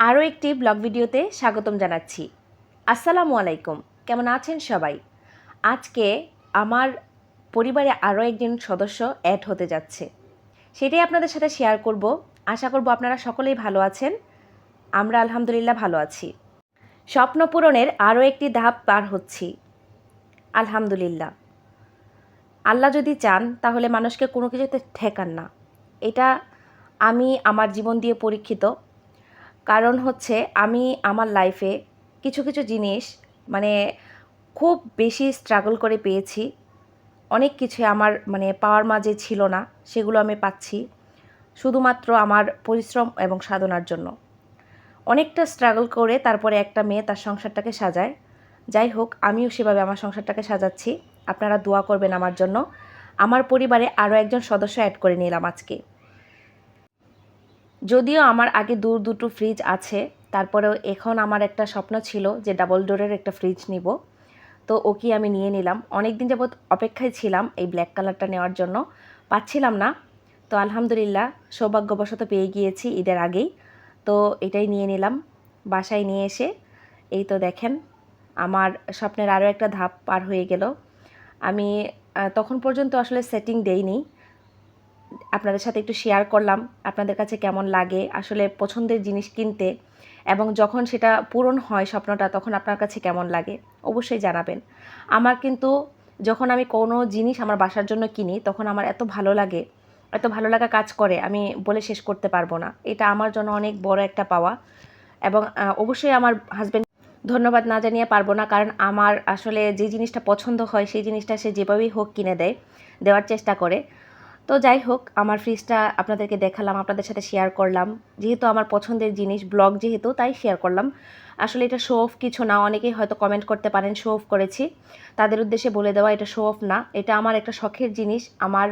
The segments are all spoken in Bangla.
আরও একটি ব্লগ ভিডিওতে স্বাগতম জানাচ্ছি। আসসালামু আলাইকুম। কেমন আছেন সবাই? আজকে আমার পরিবারে আরও একজন সদস্য অ্যাড হতে যাচ্ছে। সেটাই আপনাদের সাথে শেয়ার করব। আশা করব আপনারা সকলেই ভালো আছেন। আমরা আলহামদুলিল্লাহ ভালো আছি। স্বপ্ন পূরণের আরও একটি ধাপ পার হচ্ছি। আলহামদুলিল্লাহ। আল্লাহ যদি চান, তাহলে মানুষকে কোনো কিছুতে ঠেকান না। এটা আমি আমার জীবন দিয়ে পরীক্ষিত। কারণ হচ্ছে আমি আমার লাইফে কিছু কিছু জিনিস মানে খুব বেশি স্ট্রাগল করে পেয়েছি। অনেক কিছু আমার মানে পাওয়ার মাঝে ছিল না, সেগুলো আমি পাচ্ছি শুধুমাত্র আমার পরিশ্রম এবং সাধনার জন্য। অনেকটা স্ট্রাগল করে তারপরে একটা মেয়ে তার সংসারটাকে সাজায়। যাই হোক, আমিও সেভাবে আমার সংসারটাকে সাজাচ্ছি। আপনারা দোয়া করবেন আমার জন্য। আমার পরিবারে আরও একজন সদস্য অ্যাড করে নিলাম আজকে। যদিও আমার আগে দূর দুটো ফ্রিজ আছে, তারপরেও এখন আমার একটা স্বপ্ন ছিল যে ডাবল ডোরের একটা ফ্রিজ নিব। তো ওকে আমি নিয়ে নিলাম। অনেক দিন যাবৎ অপেক্ষায় ছিলাম এই ব্ল্যাক কালারটা নেওয়ার জন্য। পাচ্ছিলাম না। তো আলহামদুলিল্লাহ সৌভাগ্যবশত পেয়ে গিয়েছি ঈদের আগেই। তো এটাই নিয়ে নিলাম বাসায় নিয়ে এসে। এই তো দেখেন, আমার স্বপ্নের আরও একটা ধাপ পার হয়ে গেল। আমি তখন পর্যন্ত আসলে সেটিং দেইনি। আপনাদের সাথে একটু শেয়ার করলাম, আপনাদের কাছে কেমন লাগে, আসলে পছন্দের জিনিস কিনতে এবং যখন সেটা পূরণ হয় স্বপ্নটা, তখন আপনার কাছে কেমন লাগে? অবশ্যই জানাবেন। আমার কিন্তু যখন আমি কোনো জিনিস আমার বাসার জন্য কিনি, তখন আমার এত ভালো লাগে, এত ভালো লাগা কাজ করে, আমি বলে শেষ করতে পারব না। এটা আমার জন্য অনেক বড় একটা পাওয়া এবং অবশ্যই আমার হাজব্যান্ড ধন্যবাদ না জানিয়ে পারব না, কারণ আমার আসলে যে জিনিসটা পছন্দ হয়, সেই জিনিসটা সে যেভাবেই হোক কিনে দেয়, দেওয়ার চেষ্টা করে। তো যাই হোক, আমার ফ্রিজটা আপনাদেরকে দেখালাম, আপনাদের সাথে শেয়ার করলাম। যেহেতু আমার পছন্দের জিনিস ব্লগ যেহেতু, তাই শেয়ার করলাম। আসলে এটা শো অফ কিছু না, অনেকেই হয়তো কমেন্ট করতে পারেন শো অফ করেছি। তাদের উদ্দেশ্যে বলে দেওয়া, এটা শো অফ না। এটা আমার একটা শখের জিনিস, আমার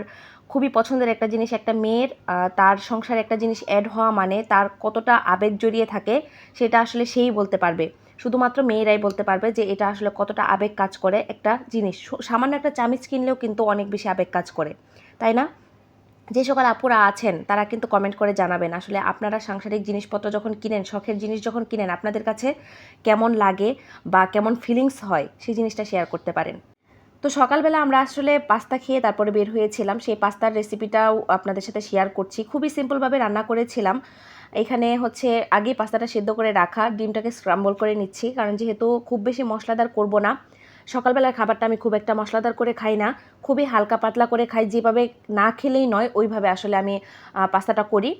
খুবই পছন্দের একটা জিনিস, একটা মেয়ের তার সংসারে একটা জিনিস অ্যাড হওয়া মানে তার কতটা আবেগ জড়িয়ে থাকে, সেটা আসলে সেই বলতে পারবে। শুধুমাত্র মেয়েরাই বলতে পারবে যে, এটা আসলে কতটা আবেগ কাজ করে একটা জিনিস। সামান্য একটা চামিচ কিনলেও কিন্তু অনেক বেশি আবেগ কাজ করে, তাই না? যে সকল আপুরা আছেন, তারা কিন্তু কমেন্ট করে জানাবেন, আসলে আপনারা সাংসারিক জিনিসপত্র যখন কিনেন, শখের জিনিস যখন কিনেন, আপনাদের কাছে কেমন লাগে বা কেমন ফিলিংস হয়, সেই জিনিসটা শেয়ার করতে পারেন। তো সকালবেলা আমরা আসলে পাস্তা খেয়ে তারপরে বের হয়েছিলাম, সেই পাস্তার রেসিপিটাও আপনাদের সাথে শেয়ার করছি। খুবই সিম্পলভাবে রান্না করেছিলাম। এখানে হচ্ছে আগে পাস্তাটা সেদ্ধ করে রাখা, ডিমটাকে স্ক্রাম্বল করে নিচ্ছি, কারণ যেহেতু খুব বেশি মশলাদার করব না সকালবেলার খাবারটা আমি খুব একটা মশলাদার করে খাই না, খুবই হালকা পাতলা করে খাই, যেভাবে না খেলেই নয়, ওইভাবে আসলে আমি পাস্তাটা করি।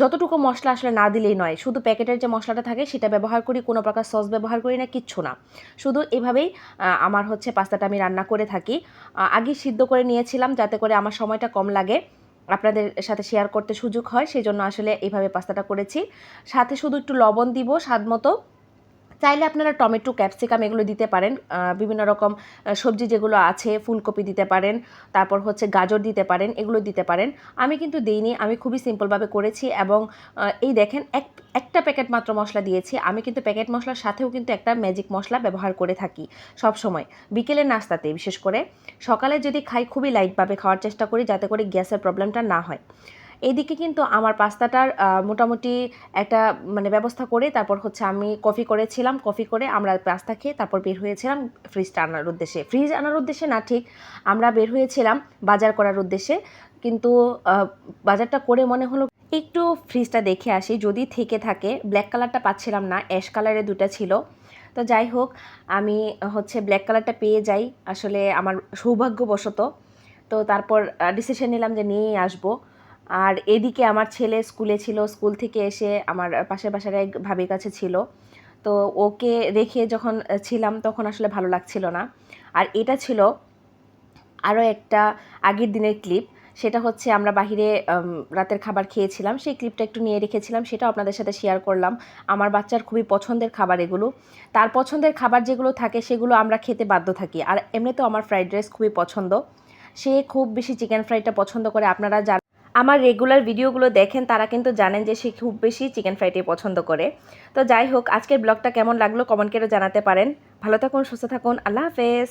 যতটুকু মশলা আসলে না দিলেই নয়, শুধু প্যাকেটের যে মশলাটা থাকে সেটা ব্যবহার করি, কোনো প্রকার সস ব্যবহার করি না, কিচ্ছু না। শুধু এভাবেই আমার হচ্ছে পাস্তাটা আমি রান্না করে থাকি। আগে সিদ্ধ করে নিয়েছিলাম যাতে করে আমার সময়টা কম লাগে, আপনাদের সাথে শেয়ার করতে সুযোগ হয় সেই জন্য আসলে এইভাবে পাস্তাটা করেছি। সাথে শুধু একটু লবণ দিব স্বাদ মতো। চাইলে আপনারা টমেটো, ক্যাপসিকাম এগুলো দিতে পারেন বিভিন্ন রকম সবজি যেগুলো আছে, ফুলকপি দিতে পারেন, তারপর হচ্ছে গাজর দিতে পারেন, এগুলো দিতে পারেন। আমি কিন্তু দিইনি, আমি খুবই সিম্পলভাবে করেছি এবং এই দেখেন, এক, একটা প্যাকেট মাত্র মশলা দিয়েছি। আমি কিন্তু প্যাকেট মশলার সাথেও কিন্তু একটা ম্যাজিক মশলা ব্যবহার করে থাকি সব সময় বিকেলের নাস্তাতে, বিশেষ করে। সকালে যদি খাই, খুবই লাইটভাবে খাওয়ার চেষ্টা করি, যাতে করে গ্যাসের প্রবলেমটা না হয়। এইদিকে কিন্তু আমার পাস্তাটার মোটামুটি একটা মানে ব্যবস্থা করে তারপর হচ্ছে আমি কফি করেছিলাম, কফি করে আমরা পাস্তা খেয়ে তারপর বের হয়েছিলাম ফ্রিজটা আনার উদ্দেশ্যে। ফ্রিজ আনার উদ্দেশ্যে না ঠিক, আমরা বের হয়েছিলাম বাজার করার উদ্দেশ্যে, কিন্তু বাজারটা করে মনে হলো একটু ফ্রিজটা দেখে আসি, যদি থেকে থাকে ব্ল্যাক কালারটা পাচ্ছিলাম না অ্যাশ কালারের দুটো ছিল। তো যাই হোক, আমি হচ্ছে ব্ল্যাক কালারটা পেয়ে যাই, আসলে আমার সৌভাগ্যবশত। তো তারপর ডিসিশন নিলাম যে নিয়েই আসব। আর এদিকে আমার ছেলে স্কুলে ছিল, স্কুল থেকে এসে আমার পাশের বাসার এক ভাবির কাছে ছিল। তো ওকে রেখে যখন ছিলাম তখন আসলে ভালো লাগছিল না। আর এটা ছিল আরও একটা আগের দিনের ক্লিপ। সেটা হচ্ছে আমরা বাহিরে রাতের খাবার খেয়েছিলাম। সেই ক্লিপটা একটু নিয়ে রেখেছিলাম, সেটাও আপনাদের সাথে শেয়ার করলাম। আমার বাচ্চার খুবই পছন্দের খাবার এগুলো। তার পছন্দের খাবার যেগুলো থাকে সেগুলো আমরা খেতে বাধ্য থাকি। আর এমনিতেও আমার ফ্রাইড রাইস খুবই পছন্দ। সে খুব বেশি চিকেন ফ্রাইটা পছন্দ করে। আপনারা যারা আমার রেগুলার ভিডিওগুলো দেখেন, তারা কিন্তু জানেন যে সে খুব বেশি চিকেন ফ্রাইটাই পছন্দ করে। তো যাই হোক, আজকের ব্লগটা কেমন লাগল কমেন্ট করে জানাতে পারেন। ভালো থাকুন, সুস্থ থাকুন, আল্লাহ হাফেজ।